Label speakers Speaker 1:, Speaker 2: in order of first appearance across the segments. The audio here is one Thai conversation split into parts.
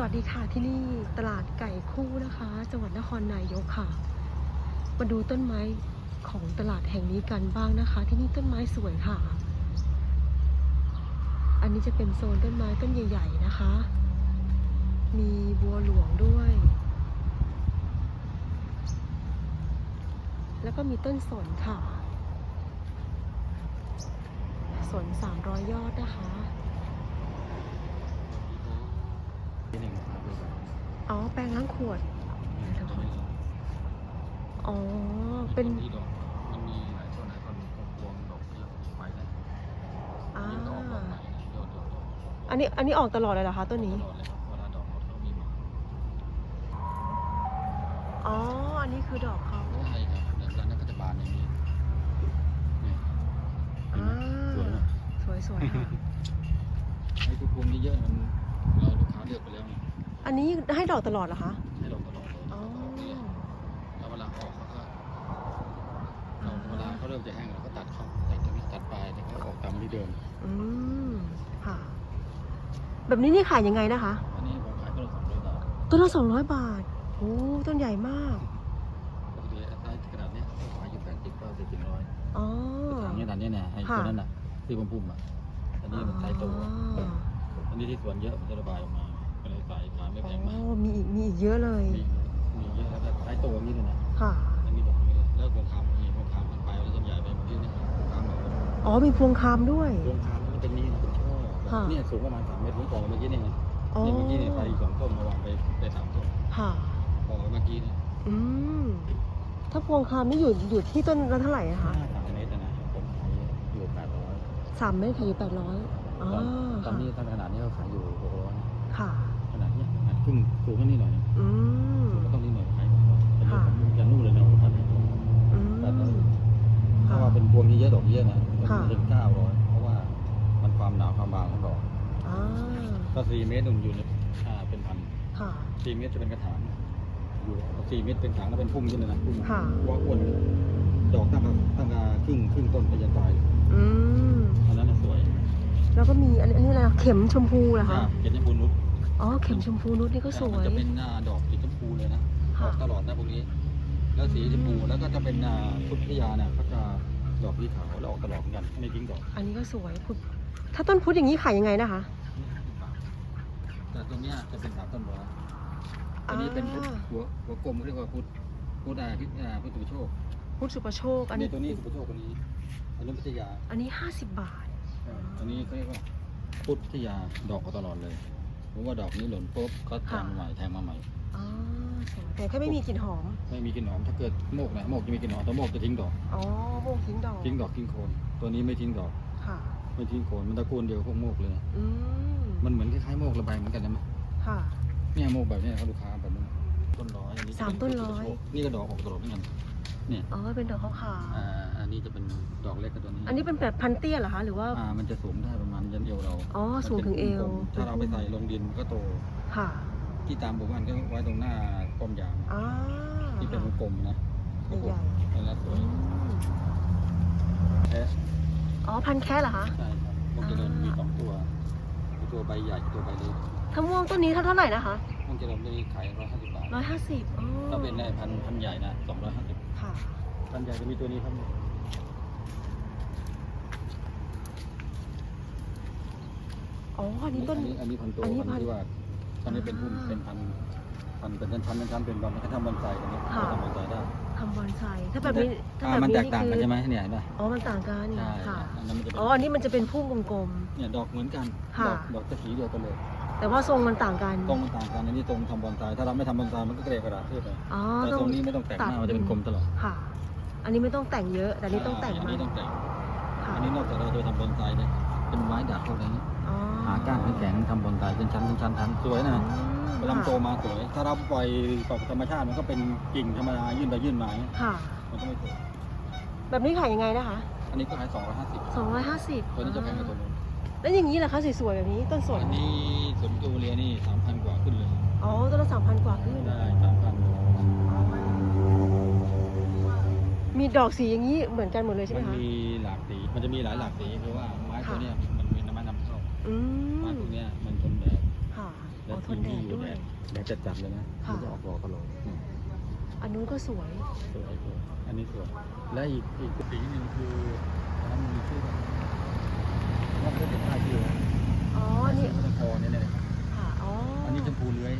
Speaker 1: สวัสดีค่ะที่นี่ตลาดไก่คู่นะคะ จังหวัดนครนายกค่ะ มาดูต้นไม้ของตลาดแห่งนี้กันบ้างนะคะ ที่นี่ต้นไม้สวยค่ะ อันนี้จะเป็นโซนต้นไม้ต้นใหญ่ ๆนะคะ มีบัวหลวงด้วย แล้วก็มีต้นสนค่ะสน300 ยอดนะคะ
Speaker 2: ที่หนึ่งครับดูแบบ
Speaker 1: อ๋อ แปรงล้างขวด
Speaker 2: นี้ตรงนี้
Speaker 1: อ๋อ เป็น
Speaker 2: ที่ดอกมันมีหลายต้นหลายต้นพวงดอกเยอะไปได้
Speaker 1: อ่า
Speaker 2: ยิ่งดอกดอกใหม่นะยอดดอกดอก
Speaker 1: อันนี้ อันนี้ออกตลอดเลยเหรอคะต้นนี้
Speaker 2: ตลอดเลยครับเวลาดอกหมดก็มีหมด
Speaker 1: อ๋อ อันนี้คือดอกเขา
Speaker 2: ใช่ครับเดี๋ยวแล้วนั่นก็จะบานอย่างนี้นี่เห็น
Speaker 1: อ่า
Speaker 2: ไหมสวยไหม
Speaker 1: สวยสวยๆค่ะ
Speaker 2: ไอ้พวงนี้เยอะมันเราลูกค้าเลือกไปแล้วไง
Speaker 1: อันนี้ให้ดอกตลอดเหรอคะ
Speaker 2: ให้ดอกตลอดเลย
Speaker 1: อ๋อ
Speaker 2: ดอกนี้แล้วเวลาออกเขาก็เราเวลาเขาเริ่มจะแห้งเราก็ตัดเขาตัดตรงนี้ตัดปลายแล้วก็ออกตามที่เดิม
Speaker 1: อืมค่ะ แบบนี้นี่ขายยังไงนะคะ
Speaker 2: อันนี้ผมขายก็ละสองร้อยบาท
Speaker 1: ต้นละสองร้อยบาทโอ้ต้นใหญ่มาก
Speaker 2: ปกติไอ้ขนาดเนี้ยเขาขายอยู่แปดสิบเก้าสิบถึงร้อย
Speaker 1: อ๋อ
Speaker 2: ทางนี้ขนาดเนี้ยเนี่ยไอ้
Speaker 1: ค่ะ
Speaker 2: ตัวนั้นน่ะที่ผมพุ่มอะอันนี้มันไซส์โต
Speaker 1: อ๋อ
Speaker 2: อันนี้ที่สวนเยอะมันจะระบายออกมาก็เลยใส่ขา ยไม่
Speaker 1: อ๋
Speaker 2: แพงมาก
Speaker 1: อมีอีกมีอีกเยอะเลย
Speaker 2: มีมีเยอะแล้วก็ไซส์โตอย่างนี้เลยนะ
Speaker 1: ค่ะ
Speaker 2: อันนี้ดอกนี้เลยแล้วพวงคำมีพวงคำมันไปแล้วจะใหญ่ไปเมื่อกี้เนี่ยพวงคำแบบ
Speaker 1: อ๋อมีพวงคามด้วย
Speaker 2: พวงคำมันเป็นนี่นะเป็นช่อ
Speaker 1: ค่ะ
Speaker 2: เนี่ยสูงประมาณสามเมตรผมต่อเมื่อกี้เนี่ย
Speaker 1: อ๋อ
Speaker 2: เนี่ยเมื่อกี้เนี่ยไปอีกสองต้นมาวางไปไปสามต้น
Speaker 1: ค่ะ
Speaker 2: ต่อเมื่อกี้เนี่ย
Speaker 1: อืม ถ้าพวงคามนี่อยู่อยู่ที่ต้นละเท่าไหร่อะคะ
Speaker 2: ห้าสามเมตรนะผมขายอยู่แปดร้อย
Speaker 1: สามเมตรขายอยู่แปดร้อยอ๋อ
Speaker 2: ตอนตอน
Speaker 1: ค่ะ
Speaker 2: นี้ตอนขนาดนี้เขาขายอยู่หกร้อย
Speaker 1: ค่ะ
Speaker 2: ขนาดเนี้ยขนาดครึ่งสูงแค่นี้หน่อยนึง
Speaker 1: อืม
Speaker 2: สูงก็ต้องนิดหน่อยขายหกร้อยแต่นี่
Speaker 1: ค่ะ
Speaker 2: ผมจะนู่นเลยนะผมขายให้ผม
Speaker 1: อืม
Speaker 2: แบบนั้นถ้า
Speaker 1: ค่ะ
Speaker 2: ว่าเป็นพวงเยอะๆดอกเยอะนะ
Speaker 1: ค่ะ
Speaker 2: ถึงเก้าร้อยเพราะว่ามันความหนาความบางของดอก
Speaker 1: อ่า
Speaker 2: ถ้าสี่เมตรนุ่นอยู่ในอ่าเป็นพัน
Speaker 1: ค่ะ
Speaker 2: สี่เมตรจะเป็นกระถางอยู่สี่เมตรเป็นถางแล้วเป็นพุ่มขึ้นเลยนะพุ่ม
Speaker 1: ค่ะ
Speaker 2: ว่าอ้วนดอกตั้งแต่ตั้งแต่ครึ่งครึ่งต้นไปยันปลาย
Speaker 1: อืม
Speaker 2: อันนั้นน่ะสวย
Speaker 1: แล้วก็มีอันอันนี้อะไรนะเข็มชมพูเหรอคะ
Speaker 2: อ่าเขียนญี่ปุ่นนุช
Speaker 1: อ๋อเข็มชมพูนุชนี่ก็สว
Speaker 2: มัน
Speaker 1: ย
Speaker 2: จะเป็นหน้าดอกสีชมพูเลยนะอ
Speaker 1: ค่ะ
Speaker 2: อกตลอดนะพวกนี้ แล้วสีชมพูแล้วก็จะเป็นอ่าพุทธยาเนี่ยเขาจะดอกสีขาวแล้วออกตลอดเหมือนกันไม่ทิ้งดอก
Speaker 1: อันนี้ก็สวยพุทธถ้าต้นพุทธอย่างนี้ขายยังไงนะคะ
Speaker 2: แต่ตรงเนี้ยจะเป็นสามต้นร้อยอันนี้เป็นพุทธ
Speaker 1: อ่า
Speaker 2: หัวหัวกลมเขาเรียกว่าพุทธพุทธอาพิอ่าพุทธสุโชค
Speaker 1: พุทธสุประโชค อั
Speaker 2: อั
Speaker 1: น
Speaker 2: น
Speaker 1: นี้
Speaker 2: นี้ตัวนี้สุโชคตัวนี้อันนี้พิทยา
Speaker 1: อันนี้ห้าสิบบาท
Speaker 2: อันนี้เขาเรียกว่าพุทธพิทยาดอกก็ตลอดเลย ผมว่าดอกนี้หล่นปุ๊บก็แทงมาใหม่แทงมาใหม่
Speaker 1: อ๋อสวยแต่แค่ไม่มีกลิ่นหอม
Speaker 2: ไม่มีกลิ่นหอมถ้าเกิดโมกนะโมกจะมีกลิ่นหอมแต่โมกจะทิ้งดอก
Speaker 1: อ๋อโมงทิ้งดอก
Speaker 2: ทิ้งดอกทิ้งโคน ตัวนี้ไม่ทิ้งดอก
Speaker 1: ค่ะ
Speaker 2: ไม่ทิ้งโคน มันตระกูลเดียวพวกโมกเลย
Speaker 1: อืม
Speaker 2: มันเหมือนคล้ายๆโมกระบายเหมือนกันนะมั้ย
Speaker 1: ค่ะ
Speaker 2: เนี่ยโมกแบบเนี้ยเขาลูกค้าแบบนี้ต้นร้อยอันนี้จะ
Speaker 1: สาม
Speaker 2: เป็
Speaker 1: ต้น
Speaker 2: พุทธ
Speaker 1: ร้อย
Speaker 2: สุโชคนี่ก็ดอกออกตลอดเหมือนกัน เนี่ย
Speaker 1: อ๋อเป็นดอกขาว
Speaker 2: อ่าอันนี้จะเป็นดอกเล็กกับตัวนี้
Speaker 1: ๆอันนี้เป็นแบบพันเตี้ยเหรอคะหรือว่า
Speaker 2: อ่ามันจะสูงได้ประมาณยันเอวเรา
Speaker 1: อ๋อสูงถึงเอว
Speaker 2: ถ้าเราไปใส่ลงดินก็โต
Speaker 1: ค่ะ
Speaker 2: ที่ตามหมู่บ้านก็ไว้ตรงหน้าป้อมยาม
Speaker 1: อ่า
Speaker 2: ที่เป็นวงกลมนะ
Speaker 1: ใหญ่
Speaker 2: นั่นแหละส
Speaker 1: ๆ
Speaker 2: ว
Speaker 1: อื
Speaker 2: ย
Speaker 1: ม
Speaker 2: แค่
Speaker 1: อ๋อพันแค่เหรอคะ
Speaker 2: ใช่ครับพวกเจริญมีสองตัวมีตัวใบใหญ่กับตัวใบเล็ก
Speaker 1: ถ้าม่วงต้นนี้เท่าเท่าไหร่นะคะ
Speaker 2: พวกเจริญตัวนี้ขายร้อยห้าสิบบาท
Speaker 1: ร้อยห้าสิบอ๋อ
Speaker 2: ถ้าเป็นในพันธุ์พันธุ์ใหญ่นะสองร้อยห้าสิบ
Speaker 1: ค่ะ
Speaker 2: พันธุ์ใหญ่จะมีตัวนี้ครับ
Speaker 1: อ๋ออันนี้ต้น
Speaker 2: อันนี้อันนี้พันธุ์ตัว
Speaker 1: อันนี้
Speaker 2: พัน
Speaker 1: พันธุ์
Speaker 2: ธุ์ที่ว่าตอนนี้เป็นพุ่ม
Speaker 1: อ่า
Speaker 2: เป็นพันธุ์พันธุ์เป็นชั้นๆชั้นๆเป็นบอลเขาทำบอนไซตรงนี้
Speaker 1: ค่ะ
Speaker 2: เขาทำบอนไซได้
Speaker 1: ทำบอนไซถ้าแบบนี้ถ้า
Speaker 2: อ่า
Speaker 1: แบบ
Speaker 2: มัน
Speaker 1: นี้
Speaker 2: แตกต่างกัน
Speaker 1: คือ
Speaker 2: ใช่ไหมเนี่ยเห็นไหม
Speaker 1: อ๋อ มันต่างกัน
Speaker 2: ใช่
Speaker 1: ค่ะ
Speaker 2: อันนั้นมันจะเป็น
Speaker 1: อ๋อ อันนี้มันจะเป็นพุ่มกลม
Speaker 2: เนี่ยดอกเหมือนกัน
Speaker 1: ค่ะ
Speaker 2: ดอกดอกจะสีเดียวกันเลย
Speaker 1: ๆ แต่ว่าทรงมันต่างกัน
Speaker 2: ตรงมันต่างกันอันนี้ตรงทำบอนไซถ้าเราไม่ทำบอนไซมันก็เกลียกระดาษเทือกไป
Speaker 1: อ๋อ
Speaker 2: แต่
Speaker 1: ต้อ
Speaker 2: ตรงงนี้ไม่ต้องแต่งหน้ามันจะเป็นกลมตลอด
Speaker 1: ค่ะ อันนี้ไม่ต้องแต่งเยอะ แต่อันนี้ต้องแต่ง
Speaker 2: อัน
Speaker 1: มา
Speaker 2: นี้ต้องแต่ง
Speaker 1: ค่ะ
Speaker 2: อันนี้นอกจากเราจะทำบอนไซเนี่ยเป็นไม้ดัดพวกนี้
Speaker 1: อ๋อ
Speaker 2: หาก้านแข็งๆทำบอนไซเป็นชั้นเป็นชั้นชั้นสวยนะ
Speaker 1: อืม
Speaker 2: เวลามันโตมาสวย ถ้าเราปล่อยปล่อยธรรมชาติมันก็เป็นกิ่งธรรมดายื่นไปยื่นมาอย่างเงี้ย
Speaker 1: ค่ะ
Speaker 2: มันก็ไม่สวย
Speaker 1: แบบนี้ขายยังไงนะคะ
Speaker 2: อันนี้ก็ขาย250
Speaker 1: 250
Speaker 2: ตัวนี้จะแพงกว่าตัวนู้น
Speaker 1: แล้วอย่างนี้ล่ะคะสวยๆแบบนี้ต้นสน
Speaker 2: อันนี้สวนตูเรียนี่3,000กว่าขึ้นเลย
Speaker 1: อ๋อต้นละ3,000กว่าขึ้น
Speaker 2: ได้3,000
Speaker 1: มีดอกสีอย่างนี้เหมือนกันหมดเลยใช่ไห
Speaker 2: มั
Speaker 1: ม
Speaker 2: น
Speaker 1: คะ
Speaker 2: มีหลากสี มันจะมีหลายหลากสีเพราะว่าไม้ตัวเนี้ยมันเป็นไม้นำเข้า
Speaker 1: อื
Speaker 2: ไม้
Speaker 1: ม
Speaker 2: พวกเนี้ยมันทนแดด
Speaker 1: ค่ะ
Speaker 2: และ
Speaker 1: อ๋อททนแดดด้วย
Speaker 2: แดดจัดจัดๆเลยนะ
Speaker 1: ค่ะ
Speaker 2: มันจะออกดอกตลอดอืม
Speaker 1: อันนู้นก็สวย
Speaker 2: สวยสวยอันนี้สวย และอีกอีกสีหนึ่งคืออันนั้นมันมีชื่อว่าว่าเขาจะพาชื่อนะ
Speaker 1: อ๋อนี่
Speaker 2: มันจะพอเนี่ยเนี่ย
Speaker 1: ค่ะ อ๋อ
Speaker 2: อั
Speaker 1: อั
Speaker 2: นนี้ชมพูเลื้อย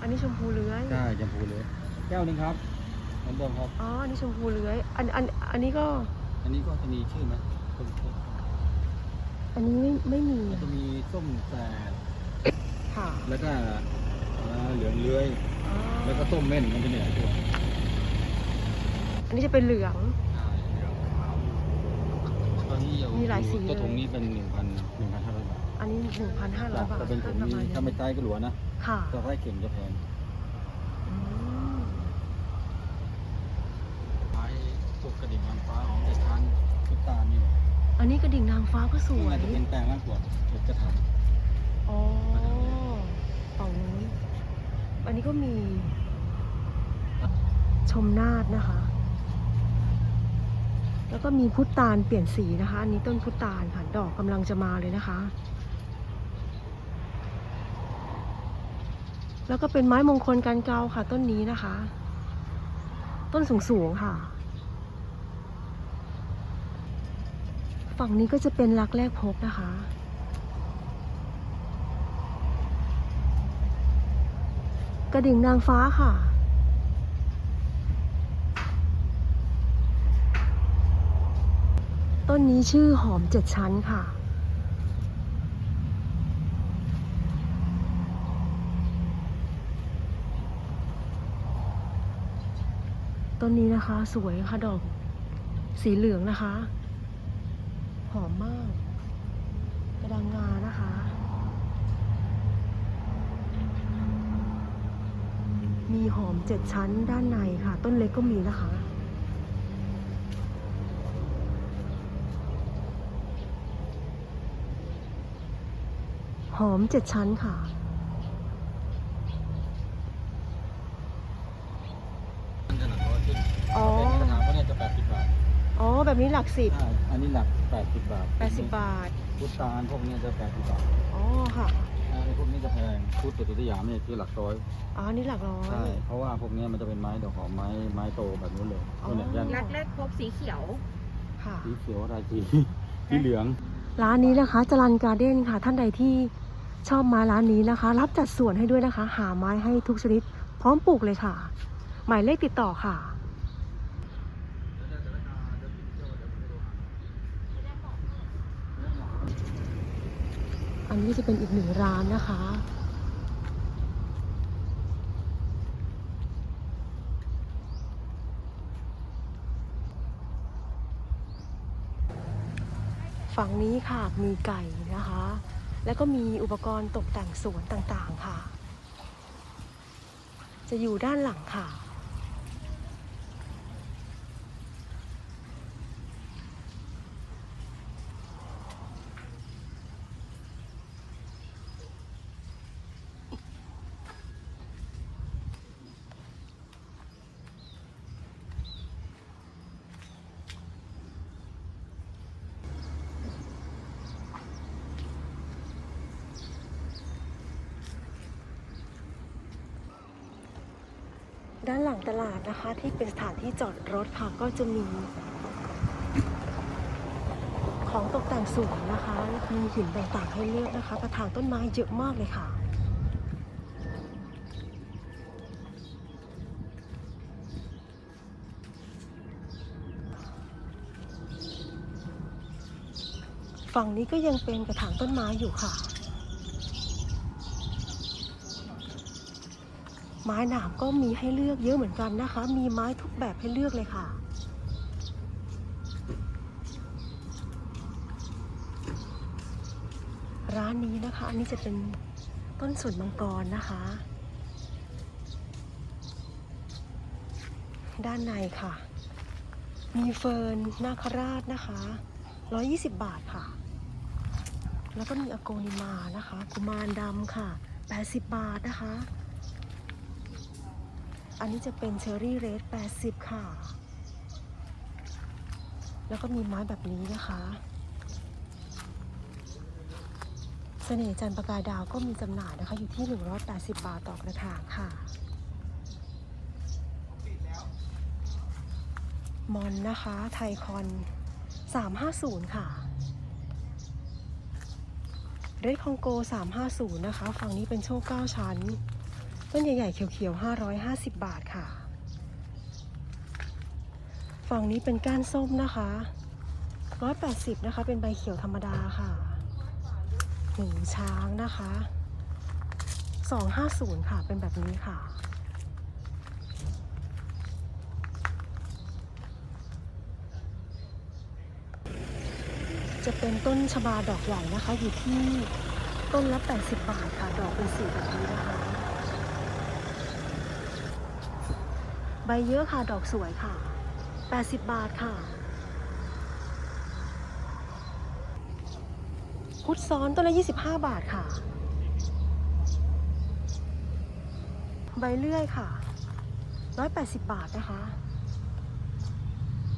Speaker 1: อันนี้ชมพูเลื้อย
Speaker 2: ใช่ชมพูเลื้อยแก้วหนึงครับ เหมือนเดิมครับ
Speaker 1: อ๋ออันนี้ชมพูเลื้อย อันอันอันนี้ก็
Speaker 2: อันนี้ก็จะมีชื่อไหม
Speaker 1: อันนี้ไม่ไม่มี
Speaker 2: ก็จะมีส้มแสด
Speaker 1: ค่ะ
Speaker 2: แล้วก็เอ่อเหลืองเลื้อย
Speaker 1: อ๋อ
Speaker 2: แล้วก็ส้มเม่นมันจะมีหลายตัว
Speaker 1: อันนี้จะเป็นเหลือง
Speaker 2: ตอนนี้อยู่
Speaker 1: มีหลายสี
Speaker 2: ตัวถุง
Speaker 1: เลย
Speaker 2: นี้เป็นหนึ่งพันหนึ่งพันห้าร้อยบาท
Speaker 1: อันนี้หนึ่งพันห้าร้อยบาท
Speaker 2: ถ้าเป็นถุง
Speaker 1: ประ
Speaker 2: นี้
Speaker 1: มาณ
Speaker 2: ถ้าไม่ใต้ก็หลวนะ
Speaker 1: ค่ะ
Speaker 2: ถ้าไส้เข็มจะแพง
Speaker 1: อืม
Speaker 2: ไม้พวกกระดิ่งนางฟ้าของเด็กทานทุกตาลนี่แหละ
Speaker 1: อันนี้ กระดิ่งนางฟ้าก็ส
Speaker 2: นี่
Speaker 1: วย
Speaker 2: อาจจะเป็นแปลงร่างกวดเด็กกระถาง
Speaker 1: อ๋อฝั่งนู้นอันนี้ก็มี ชมนาดนะคะ แล้วก็มีพุตานเปลี่ยนสีนะคะ อันนี้ต้นพุตานค่ะดอกกำลังจะมาเลยนะคะ แล้วก็เป็นไม้มงคลกันเกาค่ะ ต้นนี้นะคะ ต้นสูงๆค่ะ ฝั่งนี้ก็จะเป็นรักแรกพบนะคะ กระดิ่งนางฟ้าค่ะ ต้นนี้ชื่อหอมเจ็ดชั้นค่ะต้นนี้นะคะ สวยค่ะดอกสีเหลืองนะคะ หอมมากกระดังงานะคะ มีหอมเจ็ดชั้นด้านในค่ะ ต้นเล็กก็มีนะคะ หอมเจ็ดชั้นค่ะ
Speaker 2: มันจะหนักร้อยขึ้น
Speaker 1: อ๋อ
Speaker 2: เป็นกระถางพวกเนี้ยจะแปดสิบบาท
Speaker 1: อ๋อ แบบนี้หลักสิบ
Speaker 2: ใช่อันนี้หลัก แปดสิบบาท
Speaker 1: แปดสิบบาท
Speaker 2: พุทธานพวกเนี้ยจะแปดสิบบาท
Speaker 1: อ๋อค่ะ
Speaker 2: อ่าไอ้พวกนี้จะแพงพุทธตุติยามเนี่ยคือหลักร้อย
Speaker 1: อ๋อ นี่หลักร้อย
Speaker 2: ใช่เพราะว่าพวกเนี้ยมันจะเป็นไม้ดอกหอมไม้ไม้โตแบบนู้นเลย
Speaker 1: อ๋อ
Speaker 2: นู่นเนี่ยยัน
Speaker 3: รักแรกพบสีเขียว
Speaker 1: ค่ะ
Speaker 2: สีเขียวราจีสีเหลือง
Speaker 1: ร้านนี้นะคะจรันการ์เด้นค่ะ ท่านใดที่ชอบไม้ร้านนี้นะคะ รับจัดส่วนให้ด้วยนะคะ หาไม้ให้ทุกชนิด พร้อมปลูกเลยค่ะ หมายเลขติดต่อค่ะ อันนี้จะเป็นอีกหนึ่งร้านนะคะ ฝั่งนี้ค่ะมีไก่นะคะ แล้วก็มีอุปกรณ์ตกแต่งสวนต่างๆค่ะ จะอยู่ด้านหลังค่ะ ด้านหลังตลาดนะคะที่เป็นสถานที่จอดรถค่ะก็จะมี ของตกแต่งสวนนะคะ มีหินต่างๆให้เลือกนะคะ กระถางต้นไม้เยอะมากเลยค่ะฝั่งนี้ก็ยังเป็นกระถางต้นไม้อยู่ค่ะ ไม้หนามก็มีให้เลือกเยอะเหมือนกันนะคะ มีไม้ทุกแบบให้เลือกเลยค่ะ ร้านนี้นะคะ อันนี้จะเป็นต้นสนมังกรนะคะ ด้านในค่ะ มีเฟิร์นนาคราชนะคะ 120 บาทค่ะ แล้วก็มีอโกนิมานะคะ กุมารดำค่ะ 80 บาทนะคะ อันนี้จะเป็นเชอรี่เรด80 ค่ะ แล้วก็มีไม้แบบนี้นะคะสน่ห์จันประกายดาวก็มีจำหน่ายนะคะ อยู่ที่ 180 บาทต่อกระถางค่ะ มอนนะคะ ไทยคอน 350 ค่ะ เรดคองโก 350 นะคะ ฝั่งนี้เป็นโชค9ชั้น ต้นใหญ่ๆเขียวๆ 550 บาทค่ะ ฝั่งนี้เป็นก้านส้มนะคะ 180 นะคะ เป็นใบเขียวธรรมดาค่ะหูช้างนะคะ 250 ค่ะ เป็นแบบนี้ค่ะ จะเป็นต้นชบาดอกใหญ่นะคะ อยู่ที่ต้นละ 80 บาทค่ะ ดอกเป็นสีแบบนี้นะคะ ใบเยอะค่ะ ดอกสวยค่ะ 80 บาทค่ะ พุทซ้อนต้นละ 25 บาทค่ะ ใบเลื่อยค่ะ 180 บาทนะคะ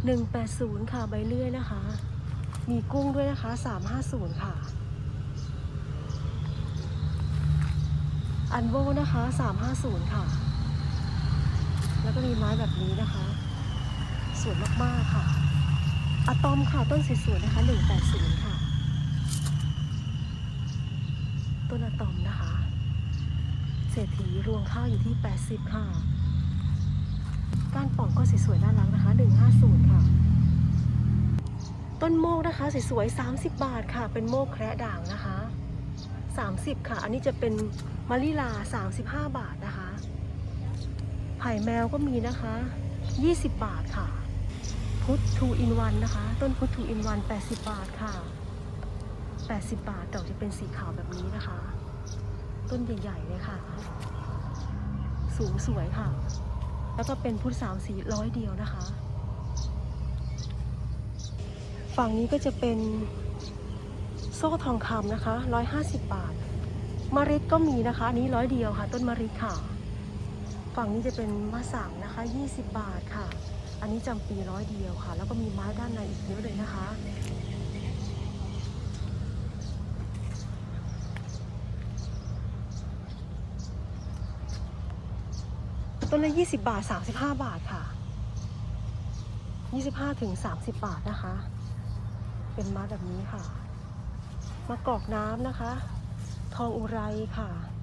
Speaker 1: 180 ค่ะ ใบเลื่อยนะคะ มีกุ้งด้วยนะคะ 350 ค่ะ อันโวนะคะ 350 ค่ะ แล้วก็มีไม้แบบนี้นะคะ สวยมากๆค่ะอะตอมค่ะต้นสวยๆนะคะ180ค่ะ ต้นอะตอมนะคะ เศรษฐีรวงข้าวอยู่ที่ 80 ค่ะ ก้านป่องก็สวยๆน่ารักนะคะ 150 ค่ะ ต้นโมกนะคะสวยๆ30 บาทค่ะ เป็นโมกแคระด่างนะคะ 30 ค่ะ อันนี้จะเป็นมะลิลา 35 บาทนะคะ ผ่แมวก็มีนะคะ 20 บาทค่ะ พุททูอินวันนะคะ ต้นพุททูอินวัน 80 บาทค่ะ 80 บาทดอกจะเป็นสีขาวแบบนี้นะคะ ต้นใหญ่ๆเลยค่ะ สูงสวยค่ะ แล้วก็เป็นพุทธสามสีร้อยเดียวนะคะ ฝั่งนี้ก็จะเป็นโซ่ทองคำนะคะ 150 บาทมะริดก็มีนะคะอันนี้ร้อยเดียวค่ะ ต้นมะริดค่ะ ฝั่งนี้จะเป็นมะสังนะคะ 20 บาทค่ะ อันนี้จำปีร้อยเดียวค่ะ แล้วก็มีไม้ด้านในอีกเยอะเลยนะคะ ต้นละ 20 บาท 35 บาทค่ะ 25ถึง30 บาทนะคะ เป็นไม้แบบนี้ค่ะ มะกอกน้ำนะคะ ทองอุไรค่ะ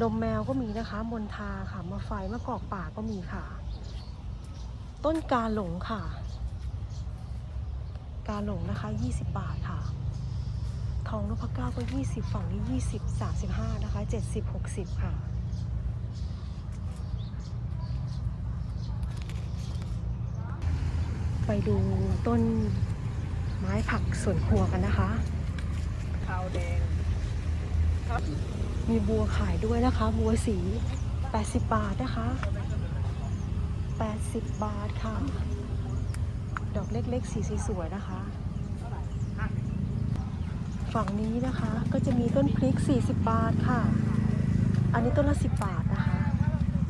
Speaker 1: นมแมวก็มีนะคะ มนทาค่ะมะไฟมะกอกป่าก็มีค่ะ ต้นกาหลงค่ะ กาหลงนะคะ 20 บาทค่ะ ทองนพเก้าก็ 20 ฝั่งนี้ 20 35 นะคะ 70 60 ค่ะไปดูต้นไม้ผักสวนครัวกันนะคะ
Speaker 3: ขาวแดง
Speaker 1: มีบัวขายด้วยนะคะ บัวสี 80 บาทนะคะ 80 บาทค่ะ ดอกเล็กๆ สีสวยๆนะคะ ฝั่งนี้นะคะก็จะมีต้นพริก 40 บาทค่ะ อันนี้ต้นละ 10 บาทนะคะ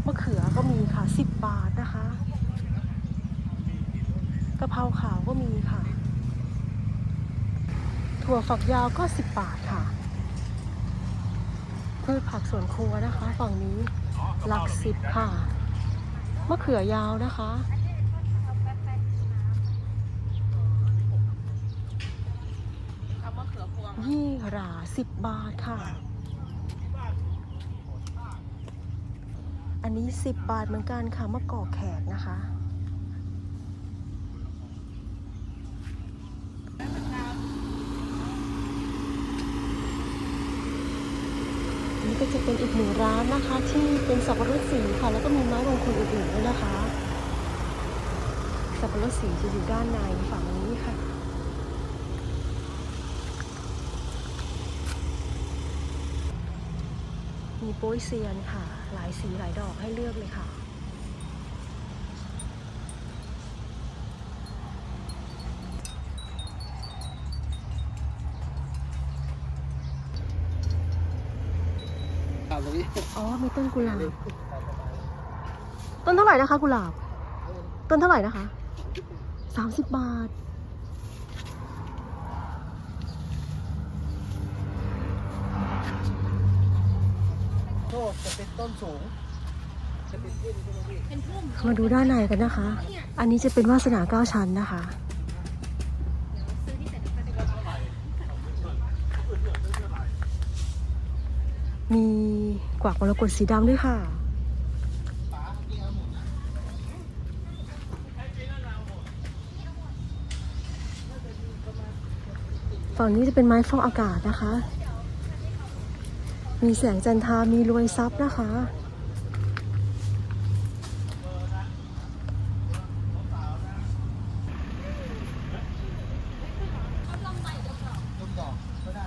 Speaker 1: มะเขือก็มีค่ะ 10 บาทนะคะกะเพราขาวก็มีค่ะ ถั่วฝักยาวก็ 10 บาทค่ะ พืชผักสวนครัวนะคะ ฝั่งนี้หลักสิบค่ะ มะเขือยาวนะคะ ยี่หราสิบบาทค่ะ อันนี้สิบบาทเหมือนกันค่ะมะกอกแขกนะคะ นี้ก็จะเป็นอีกหนึ่งร้านนะคะ ที่เป็นสับปะรดสีค่ะ แล้วก็มีไม้มงคลอื่นๆด้วยนะคะ สับปะรดสีจะอยู่ด้านในฝั่งนี้ค่ะมีโป้ยเซียนค่ะ หลายสีหลายดอกให้เลือกเลยค่ะ อ๋อ มีต้นกุหลาบ ต้นเท่าไหร่นะคะ กุหลาบ ต้นเท่าไหร่นะคะสามสิบบาท
Speaker 4: โชคจะเป็นต้นสูง มา
Speaker 1: ดูด้านในกันนะคะ อันนี้จะเป็นวาสนาเก้าชั้นนะคะ มีกวากมรกตสีดำด้วยค่ะ ฝั่งนี้จะเป็นไม้ฟอกอากาศนะคะ มีแสงจันทรามีรวยซับนะคะ
Speaker 4: ต้นดอกก็ได้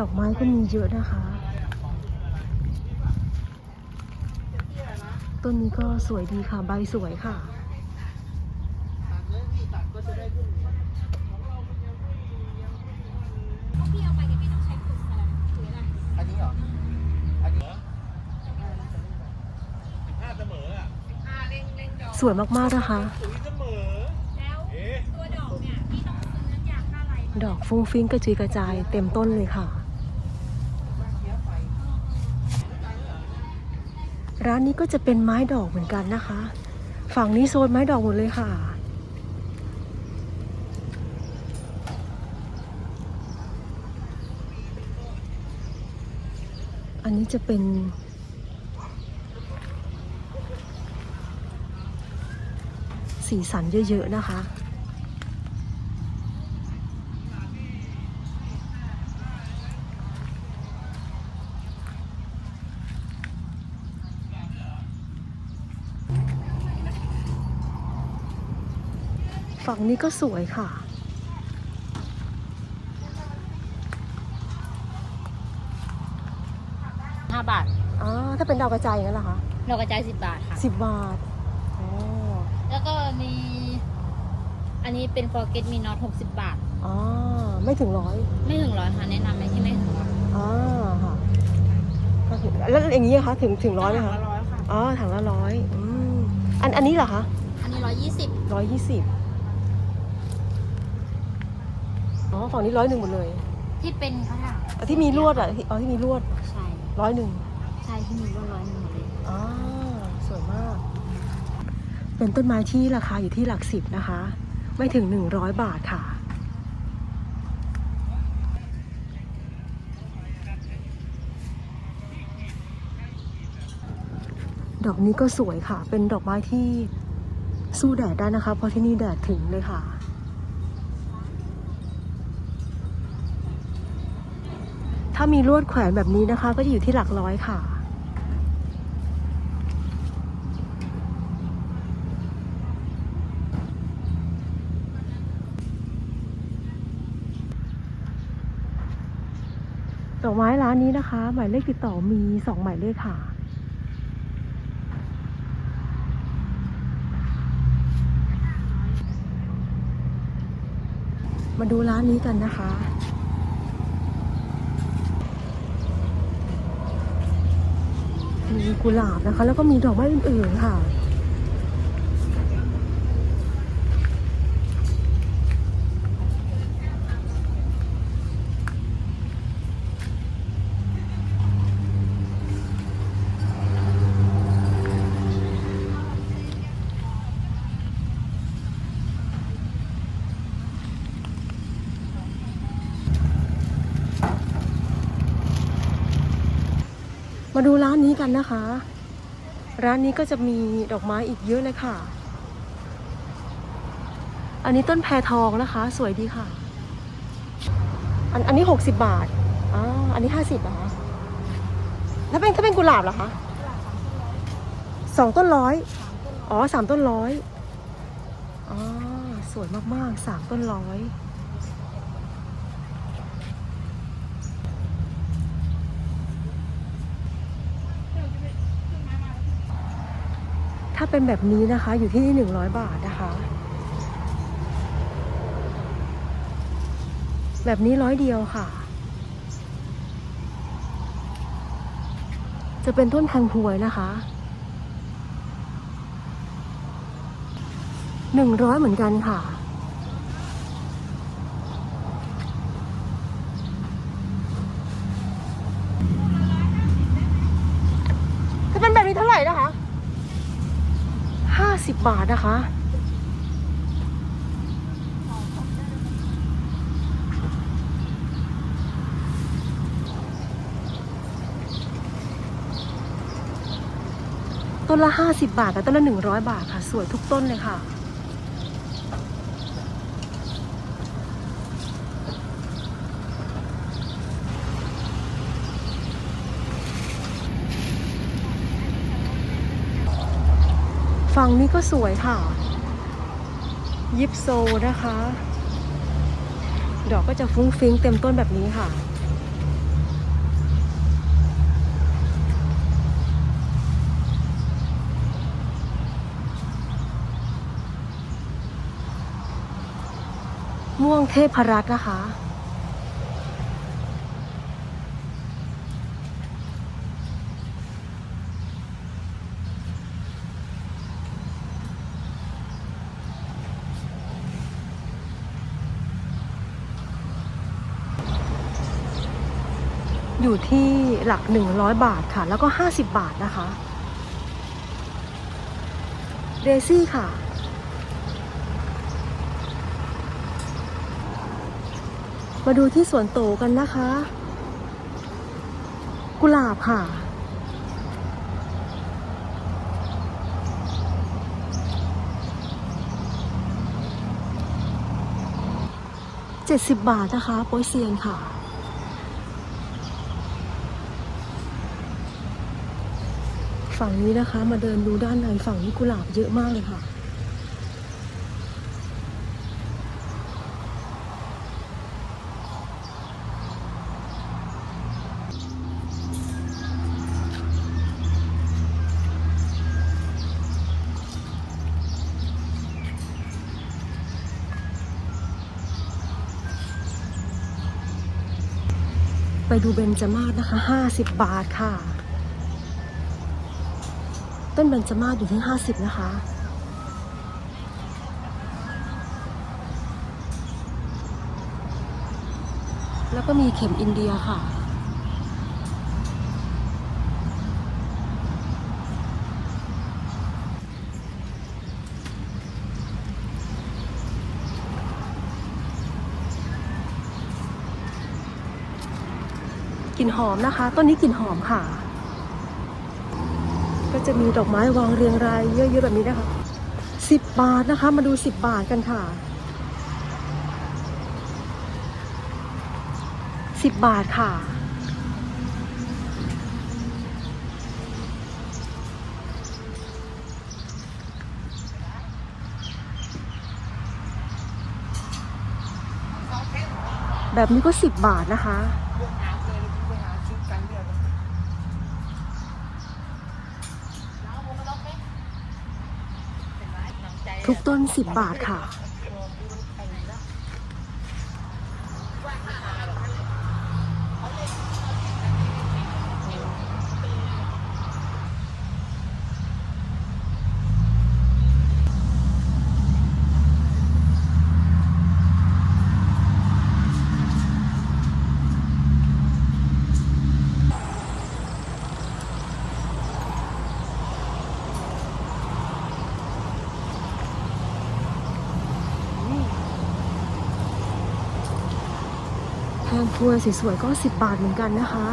Speaker 1: ดอกไม้ก็มีเยอะนะคะ ต้นนี้ก็สวยดีค่ะ ใบสวยค่ะ
Speaker 4: ตัดเลยพี่ตัดก็จะได้พุ่ม
Speaker 3: พี่เอาไปเนี่ยพี่ต้องใช้ขุดอะไรหรืออะไร
Speaker 4: อันนี้เหรอ อันนี้
Speaker 3: อ่าเร่งเร่งดอก
Speaker 1: สวยมากๆนะคะ
Speaker 3: แล้วตัวดอกเนี่ยพี่ต้องซื้อน้ำยาฆ่าลาย
Speaker 1: ดอกฟุ้งฟิ้งกระจุยกระจายเต็มต้นเลยค่ะ ร้านนี้ก็จะเป็นไม้ดอกเหมือนกันนะคะ ฝั่งนี้โซนไม้ดอกหมดเลยค่ะ อันนี้จะเป็น สีสันเยอะๆนะคะ ฝั่งนี้ก็สวยค่ะ
Speaker 5: ห้าบาท
Speaker 1: อ๋อถ้าเป็นดาวกระจายอย่างนั้นเหรอคะ
Speaker 5: เรากระจายสิบบาทค่ะ
Speaker 1: สิบบาทอ๋อ
Speaker 5: แล้วก็มี อันนี้เป็นฟอร์เกตมีน็อตหกสิบบาท
Speaker 1: อ๋อไม่ถึงร้อย
Speaker 5: ไม่ถึงร้อยค่ะ แนะนำไหมที่ไม่ถึงร้อย
Speaker 1: อ๋อค่ะก็ถึงแล้วอย่างนี้อะคะถึงถึงร้อยไหมคะ
Speaker 5: ร้อยค่ะ
Speaker 1: อ๋อถังละร้อยอืมอันอันนี้เหรอคะ
Speaker 5: อันนี้ร้อยยี่สิบ
Speaker 1: ร้อยยี่สิบ อ๋อฝั่งนี้ร้อยหนึ่งหมดเลย
Speaker 5: ที่เป็นข้างหลัง
Speaker 1: อ๋อที่มีลวดอะที่อ๋อที่มีลวด
Speaker 5: ใช่
Speaker 1: ร้อยหนึ่ง
Speaker 5: ใช่ที่มีร้อยร้อยหนึ่งหมดเลย
Speaker 1: อ๋อสวยมาก เป็นต้นไม้ที่ราคาอยู่ที่หลักสิบนะคะ ไม่ถึงหนึ่งร้อยบาทค่ะดอกนี้ก็สวยค่ะ เป็นดอกไม้ที่สู้แดดได้นะคะ เพราะที่นี่แดดถึงเลยค่ะ ถ้ามีลวดแขวนแบบนี้นะคะ ก็จะอยู่ที่หลักร้อยค่ะ ดอกไม้ร้านนี้นะคะ หมายเลขติดต่อมีสองหมายเลขค่ะมาดูร้านนี้กันนะคะ กุหลาบนะคะ แล้วก็มีดอกไม้อื่นๆค่ะ มาดูร้านนี้กันนะคะ ร้านนี้ก็จะมีดอกไม้อีกเยอะเลยค่ะ อันนี้ต้นแพรทองนะคะ สวยดีค่ะ อันอันนี้หกสิบบาทอ่าอันนี้ห้าสิบนะคะถ้าเป็นถ้าเป็นกุหลาบเหรอคะสองต้นร้อยอ๋อสามต้นร้อยอ๋อสวยมากๆสามต้นร้อย ถ้าเป็นแบบนี้นะคะอยู่ที่หนึ่งร้อยบาทนะคะ แบบนี้ร้อยเดียวค่ะ จะเป็นต้นพังหวยนะคะหนึ่งร้อยเหมือนกันค่ะ สิบบาทนะคะ ต้นละห้าสิบบาทกับต้นละหนึ่งร้อยบาทค่ะ สวยทุกต้นเลยค่ะ ฝั่งนี้ก็สวยค่ะ ยิปโซนะคะ ดอกก็จะฟุ้งฟิ้งเต็มต้นแบบนี้ค่ะ ม่วงเทพรัตน์นะคะ อยู่ที่หลัก 100 บาทค่ะ แล้วก็ 50 บาทนะคะ เดซี่ค่ะ มาดูที่สวนโตกันนะคะ กุหลาบค่ะเจ็ดสิบบาทนะคะโปยเซียนค่ะ ฝั่งนี้นะคะ มาเดินดูด้านในฝั่งนี้กุหลาบเยอะมากเลยค่ะไปดูเบนจมาศนะคะ 50 บาทค่ะ ต้นเบนจมาศอยู่ที่ 50 นะคะ แล้วก็มีเข็มอินเดียค่ะ กลิ่นหอมนะคะ ต้นนี้กลิ่นหอมค่ะ ก็จะมีดอกไม้วางเรียงรายเยอะๆแบบนี้นะคะสิบบาทนะคะ มาดูสิบบาทกันค่ะสิบบาทค่ะ แบบนี้ก็สิบบาทนะคะ ทุกต้นสิบบาทค่ะ แพงพวยสวยๆก็ 10 บาทเหมือนกันนะคะ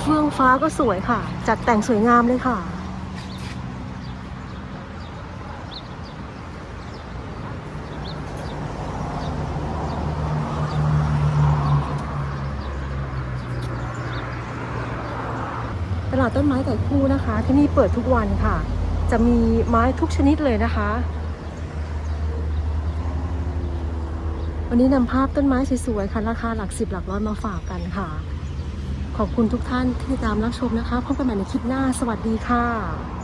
Speaker 1: เฟื่องฟ้าก็สวยค่ะ จัดแต่งสวยงามเลยค่ะาต้นไม้ไก่คู่นะคะ ที่นี่เปิดทุกวันค่ะ จะมีไม้ทุกชนิดเลยนะคะ วันนี้นำภาพต้นไม้สวยๆค่ะ ราคาหลักสิบหลักร้อยมาฝากกันค่ะ ขอบคุณทุกท่านที่ตามรับชมนะคะ พบกันใหม่ในคลิปหน้า สวัสดีค่ะ